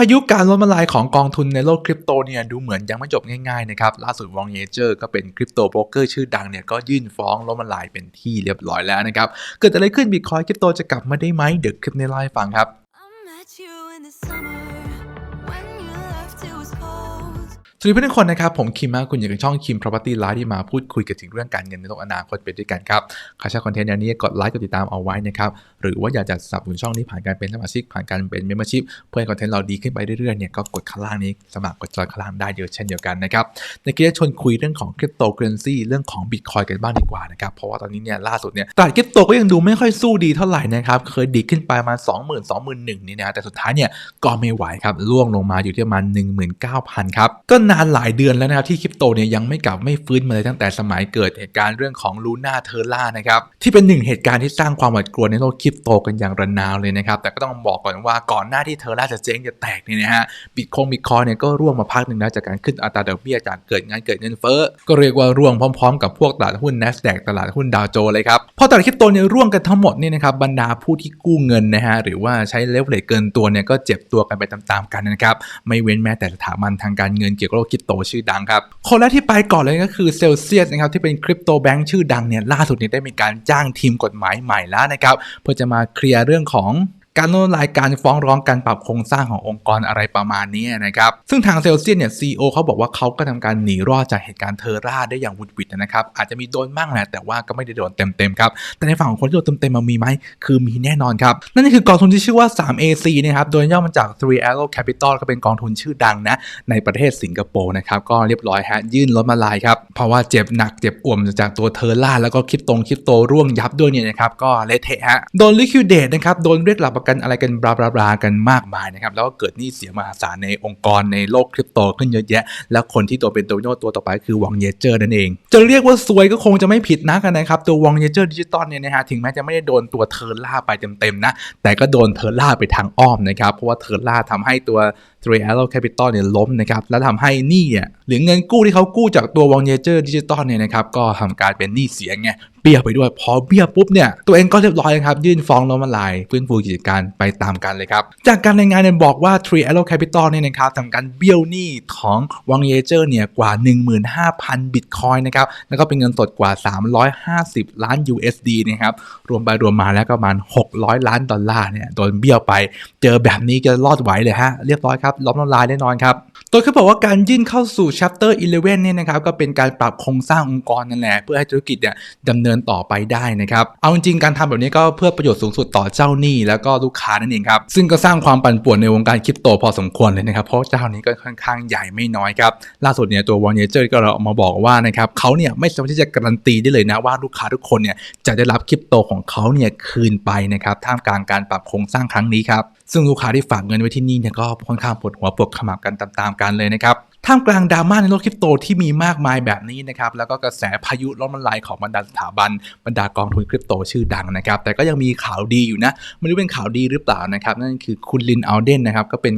พายุการล้มละลายของกองทุนในโลกคริปโตเนี่ยดูเหมือนยังไม่จบง่ายๆนะครับล่าสุดวองเยเจอร์ก็เป็นคริปโตโบรกเกอร์ชื่อดังเนี่ยก็ยื่นฟ้องล้มละลายเป็นที่เรียบร้อยแล้วนะครับเกิดอะไรขึ้นบิตคอยคริปโตจะกลับมาได้ไหมเดี๋ยวคลิปในไลฟ์ฟังครับ วัสดีเพื่อนทุกคนนะครับ ผมคิมมากคุณอยู่ในช่องคิม property live ที่มาพูดคุยกันถึงเรื่องการเงินในโลกอนาคตไปด้วยกันครับใครชอบคอนเทนต์แนวนี้กดไลค์กดติดตามเอาไว้นะครับ หรือว่าอยากจะสนับสนุนช่องนี้ผ่านการเป็นสมาชิกผ่านการเป็น membership เพื่อให้คอนเทนต์เราดีขึ้นไปเรื่อยๆเนี่ยก็กดข้างล่างนี้สมัครกดจอยข้างล่างได้เยอะเช่นเดียวกันนะครับในคลิปชวนคุยเรื่องของคริปโตเคอเรนซีเรื่องของบิตคอยกันบ้างดีกว่านะครับเพราะว่าตอนนี้เนี่ยล่าสุดเนี่ยตลาดคริปโตก็ยังดูไม่ค่อยสู้ดีเท่าไหร่นะครับเคยดีขึ้นไปมา 20,000 21,000นี่นะแต่สุดท้ายเนี่ยก็ไม่ไหวครับร่วงลงมาอยู่ที่ประมาณ19,000ครับก็นานหลายเดือนแล้วนะครับที่คริปโตเนี่ยยังไม่กลับไม่ฟื้นมาเลยตั้งแต่สมัยเกิดเหตุการณ์เรื่องของลูน่าเทอร่านะครับที่เป็นหนึ่งเหตุการณ์ที่สร้างความหวาดกลัวในโลกคริปโตกันอย่างระนาวเลยนะครับแต่ก็ต้องบอกก่อนว่าก่อนหน้าที่เทอร่าจะเจ๊งจะแตกเนี่ยนะฮะบิตคงบิตคอยเนี่ยก็ร่วงมาพักหนึ่งแล้วจากการขึ้นอัตราดอกเบี้ยจากเกิดงานเกิดเงินเฟ้อก็เรียกว่าร่วงพร้อมๆ กับพวกตลาดหุ้น NASDAQ ตลาดหุ้นดาวโจนส์เลยครับพอตลาดคริปโตเนี่ยร่วงกันทั้งหมดเนี่ยนะครับบรรดาผู้ที่กู้เงินนะฮะหรือว่าใช้เลเวลเลเกินตัวเนี่ยก็เจ็บตัวกันไปตามๆกันนะครับไม่เว้นแม้แต่สถาบันทางการเงินเกี่ยวกับโลกคริปโตชื่อดังครับ คนแรกที่ไปก่อนเลยก็คือเซลเซียสนะครับที่เป็นคริปโตแบงค์ชื่อดังเนี่ยล่าสุดนี้ได้มีการจ้างทีมกฎหมายใหม่แล้วนะครับเพื่อจะมาเคลียร์เรื่องของ การล้มละลายการฟ้องร้องการปรับโครงสร้างขององค์กรอะไรประมาณนี้นะครับ ซึ่งทางเซลเซียนเนี่ยซีอเขาบอกว่าเขาก็ทำการหนีรอดจากเหตุการณ์เทอร่าได้อย่างวุดวิดนะครับ อาจจะมีโดนบ้างแหละแต่ว่าก็ไม่ได้โดนเต็มๆครับ แต่ในฝั่งของคนที่โดนเต็มๆมันมีไหม คือมีแน่นอนครับ นั่นคือกองทุนที่ชื่อว่า 3AC นะครับโดยย่อมาจาก Three Arrow Capital ก็เป็นกองทุนชื่อดังนะในประเทศสิงคโปร์นะครับก็เรียบร้อยฮะยื่นล้มละลายครับเพราะว่าเจ็บหนักเจ็บอ่วมจากตัวเทอร่าแล้วก็คริปตงคริปโตร่วงยับด้วยเนี่ยนะครับก็เละเทะฮะโดน liquidate นะครับโดนเรียกหลักประกันอะไรกันบลาบลาบลากันมากมายนะครับแล้วก็เกิดหนี้เสียมหาศาลในองค์กรในโลกคริปโตขึ้นเยอะแยะ แล้วคนที่ตัวเป็นตัวโน้ตัวต่อไปคือวองเยเจอร์นั่นเอง จะเรียกว่าซวยก็คงจะไม่ผิดนักนะครับตัววองเยเจอร์ดิจิตอลเนี่ยนะฮะถึงแม้จะไม่ได้โดนตัวเทอร์ล่าไปเต็มๆนะแต่ก็โดนเทอร์ล่าไปทางอ้อมนะครับเพราะว่าเทอร์ล่าทำให้ตัว Three Arrow Capital เนี่ยล้มนะครับแล้วทำให้หนี้เนี่ยหรือเงินกู้ที่เขากู้จากตัว w o n g a g e r Digital เนี่ยนะครับก็ทำการเป็นหนี้เสียไง บี้ยไปด้วย พอเบี้ยปุ๊บเนี่ยตัวเองก็เรียบร้อยครับยื่นฟ้องล้มละลายฟื้นฟูกิจการไปตามกันเลยครับ จากการรายงานเนี่ยบอกว่า Tree Arrow Capital เนี่ยนะครับทำการเบี้ยวหนี้ของ w o n g a g e r เนี่ยกว่า 15,000 บิตคอยนะครับแล้วก็เป็นเงินสดกว่า 350 ล้าน USD นะครับรวมไปรวมมาแล้วก็ประมาณ 600 ล้านดอลลาร์เนี่ยโดนเบี้ยวไป เจอแบบนี้จะรอดไหวเลยฮะเรียบร้อยครับล้มละลายแน่นอนครับโดยเขาบอกว่าการยื่นเข้าสู่ chapter 11เนี่ยนะครับก็เป็นการปรับโครงสร้างองค์กรนั่นแหละเพื่อให้ธุรกิจเนี่ยดำเนินต่อไปได้นะครับเอาจริงๆการทำแบบนี้ก็เพื่อประโยชน์สูงสุดต่อเจ้าหนี้แล้วก็ลูกค้านั่นเองครับซึ่งก็สร้างความปั่นป่วนในวงการคริปโตพอสมควรเลยนะครับเพราะเจ้านี้ก็ค่อนข้างใหญ่ไม่น้อยครับล่าสุดเนี่ยตัววอร์เนเจอร์ก็ออกมาบอกว่านะครับเขาเนี่ยไม่สามารถที่จะการันตีได้เลยนะว่าลูกค้าทุกคนเนี่ยจะได้รับคริปโตของเขาเนี่ยคืนไปนะครับท่ามกลางการปรับโครงสร้างครั้งนี้ครับซึ่งลูกค้าที่ฝากเงินไว้ที่นี่เนี่ยก็ค่อนข้างปวดหัวปวดขมับกันตามๆกันเลยนะครับ ท่ามกลางดราม่าในโลกคริปโตที่มีมากมายแบบนี้นะครับ แล้วก็กระแสพายุล้มละลายของบรรดาสถาบันบรรดากองทุนคริปโตชื่อดังนะครับ แต่ก็ยังมีข่าวดีอยู่นะ ไม่รู้เป็นข่าวดีหรือเปล่านะครับ นั่นคือคุณลินอัลเดนนะครับ ก็เป็น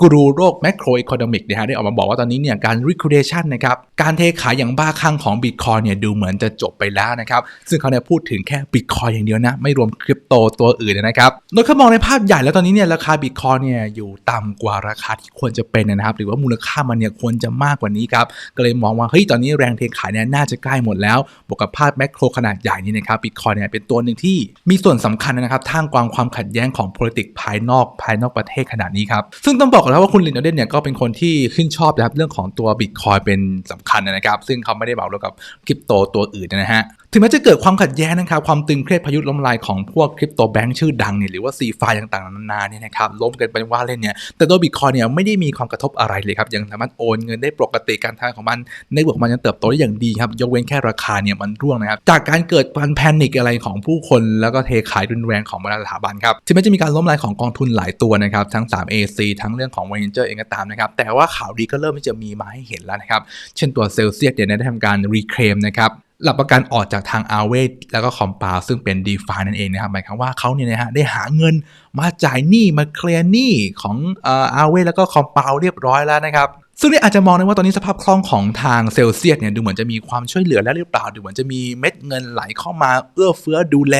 กูรูโรคแมกโรอีโคโนมิกนะฮะได้ออกมาบอกว่าตอนนี้เนี่ยการ liquidation นะครับ การเทขายอย่างบ้าคลั่งของบิตคอยเนี่ยดูเหมือนจะจบไปแล้วนะครับ ซึ่งเขาเนี่ยพูดถึงแค่บิตคอยอย่างเดียวนะ ไม่รวมคริปโตตัวอื่นนะครับโดยเขามองในภาพใหญ่แล้วตอนนี้เนี่ยราคาบิตคอยเนี่ยอยู่ต่ำกว่าราคาที่ควรจะเป็นนะครับ หรือว่ามูลค่ามันเนี่ยควรจะมากกว่านี้ครับ ก็เลยมองว่าเฮ้ยตอนนี้แรงเทขายเนี่ยน่าจะใกล้หมดแล้ว บวกกับภาพแมกโรขนาดใหญ่นี่นะครับบิตคอยเนี่ยเป็นตัวหนึ่งที่มีส่วนสำคัญนะครับท่ามกลางความขัดแย้งของ politics ภายนอกภายนอกประเทศขนาดนี้ครับ ซึ่งต้องบอกแล้วว่าคุณลินอเดนเนี่ยก็เป็นคนที่ขึ้นชอบนะครับเรื่องของตัวบิตคอยเป็นสำคัญนะครับ ซึ่งเขาไม่ได้บอกเรื่องกับคริปโตตัวอื่นนะฮะ ถึงแม้จะเกิดความขัดแย้งนะครับความตึงเครียดพายุล้มลายของพวกคริปโตแบงค์ชื่อดังเนี่ยหรือว่าซีฟาต่างๆนานาเนี่ยนะครับล้มกันเป็นว่าเล่นเนี่ยแต่ตัวบิตคอยเนี่ยไม่ได้มีความกระทบอะไรเลยครับยังสามารถโอนเงินได้ปกติการทางของมันในบวกมันยังเติบโตได้อย่างดีครับยกเว้นแค่ราคาเนี่ยมันร่วงนะครับจากการเกิดการแพนิคอะไรของผู้คนแล้วก็เทขายรุนแรงของบรรดาสถาบันครับถึงแม้จะมีการล้มลายของกองทุนหลายตัวนะครับทั้ง 3AC ทั้งเรื่องของ v a n g e r เองก็ตามนะครับแต่ว่าข่าวดีก็เริ่มที่จะมีมาให้เห็นแล้วนะครับเช่นตัวเซลเซียสเนี่ยได้ทำการรีเคลมนะครับ หลักประกันออกจากทางอาเวแล้วก็คอมปาวซึ่งเป็น d e f i นั่นเองนะครับหมายความว่าเขาเนี่ยนะฮะได้หาเงินมาจ่ายหนี้มาเคลียร์หนี้ของเอ่ออาเวแล้วก็คอมปาวเรียบร้อยแล้วนะครับ ซึ่งนี่อาจจะมองได้ว่าตอนนี้สภาพคล่องของทางเซลเซียสเนี่ยดูเหมือนจะมีความช่วยเหลือแล้วหรือเปล่า ดูเหมือนจะมีเม็ดเงินไหลเข้ามาเอื้อเฟื้อดูแล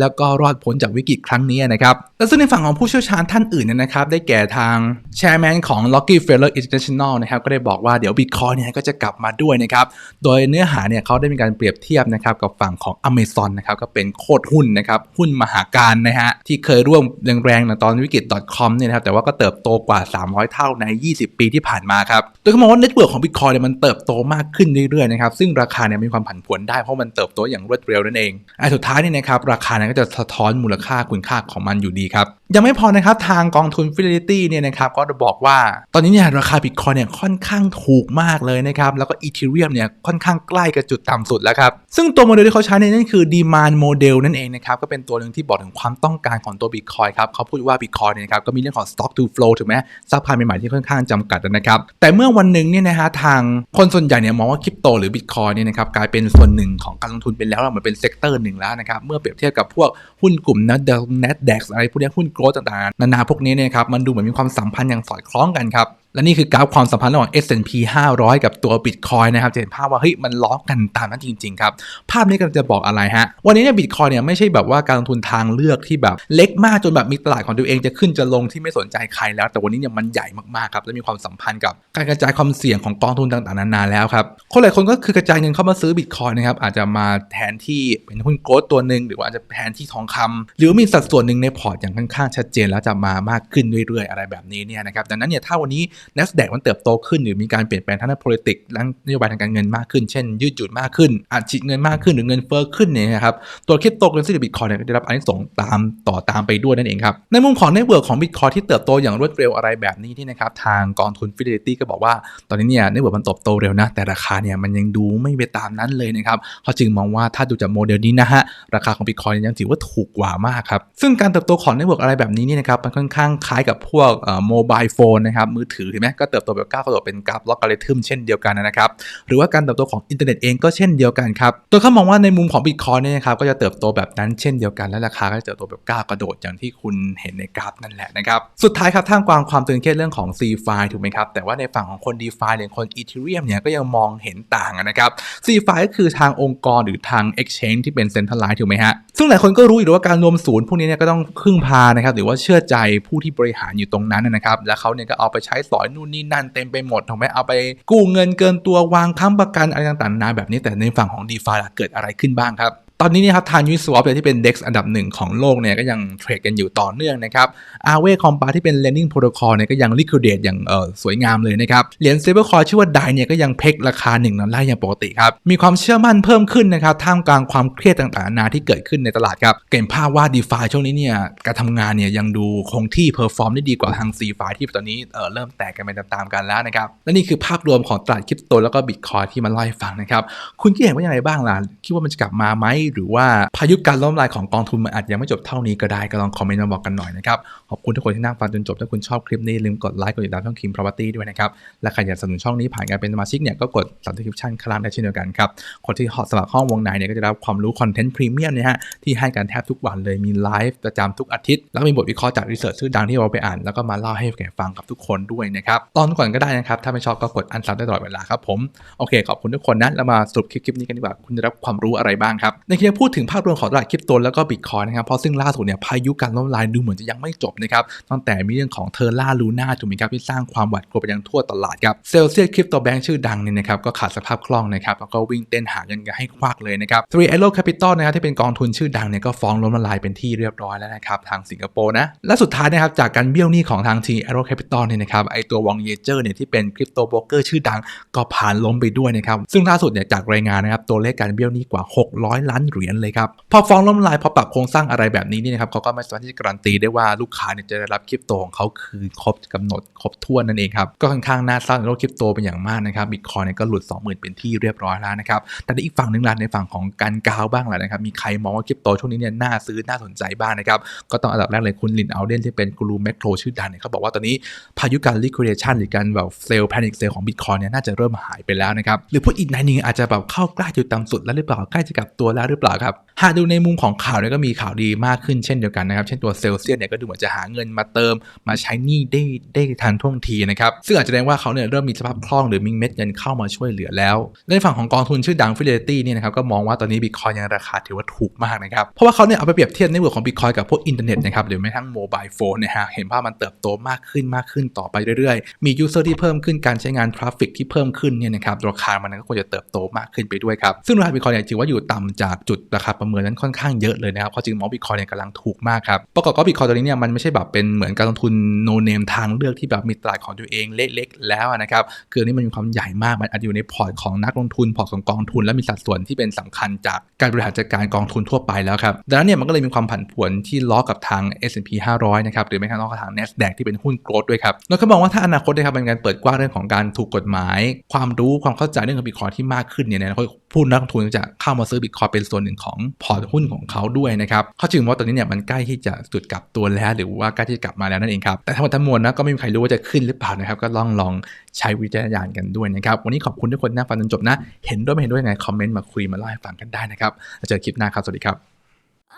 แล้วก็รอดพ้นจากวิกฤตครั้งนี้นะครับและซึ่งในฝั่งของผู้เชี่ยวชาญท่านอื่นเนี่ยนะครับ ได้แก่ทางแชร์แมนของ Rockefeller International นะครับก็ได้บอกว่าเดี๋ยว Bitcoin เนี่ยก็จะกลับมาด้วยนะครับโดยเนื้อหาเนี่ยเขาได้มีการเปรียบเทียบนะครับกับฝั่งของ Amazon นะครับก็เป็นโคตรหุ้นนะครับหุ้นมหาการนะฮะที่เคยร่วมแรงๆนตอนวิกฤต .com เนี่ยนะครับแต่ว่าก็เติบโตกว่า 300 เท่าใน 20 ปีที่ผ่านมาครับโดยเขามองว่าเน็ตเวิร์กของ Bitcoin เนี่ยมันเติบโตมากขึ้นเรื่อยๆนะครับซึ่งราคาเนี่ยมีความผันผวนได้เพราะมันเติบโตอย่างรวดเร็วนั่นเองไอ้สุดท้ายเนี่ยนะครับราคาเนี่ยก็จะสะท้อนมูลค่าคุณค่าของมันอยู่ดีครับยังไม่พอนะครับทางกองทุน Fidelity เนี่ยนะครับก็จะบอกว่าตอนนี้เนี่ยราคา Bitcoin เนี่ยค่อนข้างถูกมากเลยนะครับแล้วก็ Ethereum เนี่ยค่อนข้างใกล้กับจุดต่ำสุดแล้วครับซึ่งตัวโมเดลที่เขาใช้เนี่ยนั่นคือ demand model นั่นเองนะครับก็เป็นตัวหนึ่งที่บอกถึงความต้องการของตัว Bitcoin ครับเขาพูดว่า Bitcoin เนี่ยนะครับก็มีเรื่องของ stock to flow ถูกไหมซัพพลายใหม่ๆที่ค่อนข้างจำกัดนะครับแต่เมื่อวันหนึ่งเนี่ยนะฮะทางคนส่วนใหญ่เนี่ยมองว่าคริปโตหรือบิตคอยเนี่ยนะครับกลายเป็นส่วนหนึ่งของการลงทุนเป็นแล้วเหมือนเป็นเซกเตอร์หนึ่งแล้วนะครับเมื่อเปรียบเทียบกับพวกหุ้นกลุ่ม NASDAQ NASDAQ อะไรพวกนี้หุ้นโกลด์ต่างๆนานาพวกนี้เนี่ยครับมันดูเหมือนมีความสัมพันธ์อย่างสอดคล้องกันครับ และนี่คือกราฟความสัมพันธ์ระหว่าง S&P 500 กับตัว Bitcoin นะครับจะเห็นภาพว่าเฮ้ยมันล้อกันตามนั้นจริงๆครับ ภาพนี้กำลังจะบอกอะไรฮะ วันนี้เนี่ย Bitcoin เนี่ยไม่ใช่แบบว่าการลงทุนทางเลือกที่แบบเล็กมากจนแบบมีตลาดของตัวเองจะขึ้นจะลงที่ไม่สนใจใครแล้ว แต่วันนี้เนี่ยมันใหญ่มากๆครับและมีความสัมพันธ์กับการกระจายความเสี่ยงของกองทุนต่างๆนานาแล้วครับคนหลายคนก็คือกระจายเงินเข้ามาซื้อ Bitcoin นะครับอาจจะมาแทนที่เป็นหุ้นโกลด์ตัวหนึ่งหรือว่าอาจจะแทนที่ทองคำหรือมีสัดส่วนหนึ่งในพอร์ตอย่างค่อนข้างชัดเจนแล้วจะมามากขึ้นเรื่อยๆ อะไรแบบนี้เนี่ยนะครับดังนั้นเนี่ยถ้าวันนี้ NASDAQ มันเติบโตขึ้นหรือมีการเปลี่ยนแปลงทางด้าน politics และนโยบายทางการเงินมากขึ้น เช่น ยืดหยุ่นมากขึ้นอัดฉีดเงินมากขึ้นหรือเงินเฟ้อขึ้นเนี่ยนะครับตัวคริปโตเคอเรนซีหรือบิตคอยเนี่ยได้รับอันนี้ส่งตามต่อตามไปด้วยนั่นเองครับในมุมของเน็ตเวิร์กของบิตคอยที่เติบโตอย่างรวดเร็วอะไรแบบนี้ที่นะครับทางกองทุน Fidelity ก็บอกว่าตอนนี้เนี่ยเน็ตเวิร์กมันเติบโตเร็วนะ แต่ราคาเนี่ยมันยังดูไม่ไปตามนั้นเลยนะครับเขาจึงมองว่าถ้าดูจากโมเดลนี้นะฮะราคาของบิตคอยยังถือว่าถูกกว่ามากครับซึ่งการเติบโตของเน็ตเวิร์กอะไรแบบนี้นี่นะครับมันค่อนข้างคล้ายกับพวกโมบายโฟนนะครับมือถือห็นไหมก็เติบโตแบบก้าวกระโดดเป็นกราฟล็อกการิทึมเช่นเดียวกันนะครับ หรือว่าการเติบโตของอินเทอร์เน็ตเองก็เช่นเดียวกันครับโดยเขามองว่าในมุมของบิตคอยเนี่ยนะครับก็จะเติบโตแบบนั้นเช่นเดียวกัน และราคาก็จะเติบโตแบบก้าวกระโดดอย่างที่คุณเห็นในกราฟนั่นแหละนะครับสุดท้ายครับท่ามกลางความตึงเครียดเรื่องของ C f i ถูกไหมครับแต่ว่าในฝั่งของคน D f i หรือคน Ethereum เนี่ยก็ยังมองเห็นต่างนะครับ C f i ก็คือทางองค์กรหรือทาง Exchange ที่เป็น Centralized ถูกไหมฮะซึ่งหลายคนก็รู้อยู่วว่าการรวมศูนย์พวกนี้เนี่ยก็ต้องพึ่งพานะครับหรือว่าเชื่อใจผู้ที่บริหารอยู่ตรงนั้นนะครับ และเขาเนี่ยก็เอาไปใช้สอยนู่นนี่นั่นเต็มไปหมดถูกไหมเอาไปกู้เงินเกินตัววางค้ำประกันอะไรต่างๆนานาแบบนี้แต่ในฝั่งของ d e f าเกิดอะไรขึ้นบ้างครับ ตอนนี้นี่ยครับทางยูสวอปที่เป็น DEX อันดับหนึ่งของโลกเนี่ยก็ยังเทรดกันอยู่ต่อเนื่องนะครับอาเวคอมปาที่เป็น lending protocol เนี่ยก็ยัง liquidate อย่างเออสวยงามเลยนะครับเหรียญ stablecoin ชื่อว่า DAI เนี่ยก็ยังเพกราคา1ดอลลาร์อย่างปกติครับ มีความเชื่อมั่นเพิ่มขึ้นนะครับท่ามกลางความเครียดต่างๆนานาที่เกิดขึ้นในตลาดครับเก่งภาพว่า d e f าช่วงนี้เนี่ยการทำงานเนี่ยยังดูคงที่เพอร์ฟอร์มได้ดีกว่าทาง c f i ที่ตอนนี้เออเริ่มแตกกันไปตามๆกันแล้วนะครับและนี่คือภาพรวมของตลาดคริปโตแล้วก็บิตคอยที่มาเล่าให้ฟังนะครับคุณคิดเห็นว่าอย่างไรบ้างล่ะคิดว่ามันจะกลับมาไหมหรือว่าพายุการล้มลายของกองทุนมันอาจยังไม่จบเท่านี้ก็ได้ก็ลองคอมเมนต์มาบอกกันหน่อยนะครับ ขอบคุณทุกคนที่นั่งฟังจนจบ ถ้าคุณชอบคลิปนี้ลืมกดไลค์กดติดตามช่องคิม property ด้วยนะครับ และใครอยากสนับสนุนช่องนี้ผ่านการเป็นสมาชิกเนี่ยก็กด subscription ข้างล่างได้เช่นเดียวกันครับ คนที่สมัครห้องวงในเนี่ยก็จะได้รับความรู้คอนเทนต์พรีเมียมนะฮะที่ให้กันแทบทุกวันเลยมีไลฟ์ประจำทุกอาทิตย์ แล้วมีบทวิเคราะห์จากรีเสิร์ชชื่อดังที่เราไปอ่าน แล้วก็มาเล่าให้แก่ฟังกับทุกคนด้วยนะครับตอนก่อนก็ได้นะครับถ้าไม่ชอบก็กดอันซับได้ตลอดเวลาครับผมโอเคขอบคุณทุกคนนะแล้วมาสรุปคลิปนี้กันดีกว่าคุณจะรับความรู้อะไรบ้างครับในคลิปพูดถึงภาพรวมของตลาดคริปโตแล้วก็บิตคอยนะครับเพราะซึ่งล่าสุดเนี่ยพายุการล้มละลายดูเหมือนจะยังไม่จบนะครับตั้งแต่มีเรื่องของเทอร์ล่าลูน่าถูกไหมครับที่สร้างความหวาดกลัวไปยังทั่วตลาดครับเซลเซียสคริปโตแบงค์ชื่อดังเนี่ยนะครับก็ขาดสภาพคล่องนะครับแล้วก็วิ่งเต้นหาเงินกันให้ควักเลยนะครับ Three Arrow Capital นะครับที่เป็นกองทุนชื่อดังเนี่ยก็ฟ้องล้มละลายเป็นที่เรียบร้อยแล้วนะครับทางสิงคโปร์นะและสุดท้ายนะครับจากการเบี้ยวหนี้ของทาง Three Arrow Capital เนี่ยนะครับไอตัววองเยเจอร์เนี่ยที่เป็นคริปโตโบรกเกอร์ชื่อดังก็ผ่านล้มไปด้วยนะครับซึ่งล่าสุดเนี่ยจากรายงานนะครับตัวเลขการเบี้ยวหนี้กว่า 600 ล้านเหรียญเลยครับ พอฟองล้มลายพอปรับโครงสร้างอะไรแบบนี้นี่นะครับเขาก็ไม่สามารถที่จะการันตีได้ว่าลูกค้าเนี่ยจะได้รับคริปโตของเขาคืนครบกำหนดครบถ้วนนั่นเองครับก็ค่อนข้างน่าเศร้าในโลกคริปโตเป็นอย่างมากนะครับบิตคอยเนี่ยก็หลุด 20,000 เป็นที่เรียบร้อยแล้วนะครับแต่ในอีกฝั่งหนึ่งล่ะในฝั่งของการกาวบ้างแหละนะครับมีใครมองว่าคริปโตช่วงนี้เนี่ยน่าซื้อน่าสนใจบ้างนะครับก็ต้องอันดับแรกเลยคุณลินเอาเดนที่เป็นกรูแมคโครชื่อดังเนี่ยเขาบอกว่าตอนนี้พายุการ liquidation หรือการแบบเซลล์แพนิคเซลของบิตคอยเนี่ยน่าจะเริ่มหายไปแล้วนะครับหรือพูดอีกในหนึงอาจจะแบบเข้าใกล้จุดต่ำสุดแล้วหรือเปล่าใกล้จะกลับตัวแล้วหรือือเปล่าครับ หากดูในมุมของข่าวเนี่ยก็มีข่าวดีมากขึ้นเช่นเดียวกันนะครับ เช่นตัวเซลเซียสเนี่ยก็ดูเหมือนจะหาเงินมาเติม มาใช้หนี้ได้ได้ทันท่วงทีนะครับ ซึ่งอาจจะแสดงว่าเขาเนี่ยเริ่มมีสภาพคล่องหรือมีเม็ดเงินเข้ามาช่วยเหลือแล้วในฝั่งของกองทุนชื่อดัง Fidelity เนี่ยนะครับก็มองว่าตอนนี้บิตคอยยังราคาถือว่าถูกมากนะครับเพราะว่าเขาเนี่ยเอาไปเปรียบเทียบในเรื่องของบิตคอยกับพวกอินเทอร์เน็ตนะครับหรือแม้กระทั่งโมบายโฟนนะฮะเห็นว่ามันเติบโตมากขึ้นมากขึ้นต่อไปเรื่อยๆ มียูเซอร์ที่เพิ่มขึ้นการใช้งานทราฟฟิกที่เพิ่มขึ้นเนี่ยนะครับราคามันก็ควรจะเติบโตมากขึ้นไปด้วยครับซึ่งราคาบิตคอยเนี่ยถือว่าอยู่ต่ำจากจุดราคาประเมินนั้นค่อนข้างเยอะเลยนะครับเพราะจึงมองบิตคอยเนี่ยกำลังถูกมากครับประกอบกับบิตคอยตัวนี้เนี่ยมันไม่ใช่แบบเป็นเหมือนการลงทุนโนเนมทางเลือกที่แบบมีตลาดของตัวเองเล็กๆแล้วนะครับคือนนี่มันมีความใหญ่มากมันอาจจะอยู่ในพอร์ตของนักลงทุนพอร์ตของกองทุน และมีสัดส่วนที่เป็นสำคัญจากการบริหารจัดการกองทุนทั่วไปแล้วครับดังนั้นเนี่ยมันก็เลยมีความผันผวนที่ล้อกับทาง S&P 500 นะครับหรือไม่ก็ล้อกับทาง NASDAQ ที่เป็นหุ้นโกลด์ด้วยครับแล้วก็มองว่าถ้าอนาคตนะครับเป็นการเปิดกว้างเรื่องของการถูกกฎหมาย ความรู้ความเข้าใจเรื่องของบิตคอยที่มากขึ้นเนี่ยในอนาคตผู้นักลงทุนจะเข้ามาซื้อบิตคอยเป็นส่วนหนึ่งของพอร์ตหุ้นของเขาด้วยนะครับเขาจึงมองว่าตอนนี้เนี่ยมันใกล้ที่จะจุดกลับตัวแล้ว หรือว่าใกล้ที่กลับมาแล้วนั่นเองครับแต่ทั้งหมดทั้งมวลนะก็ไม่มีใครรู้ว่าจะขึ้นหรือเปล่านะครับก็ลองลองใช้วิจารณญาณกันด้วยนะครับวันนี้ขอบคุณทุกคนนะฟังจนจบนะ เห็นด้วยไม่เห็นด้วยยังไงคอมเมนต์มาคุยมาเล่าให้ฟังกันได้นะครับแล้วเจอกันคลิปหน้าครับสวัสดีครับ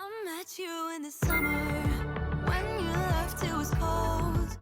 I met you in the summer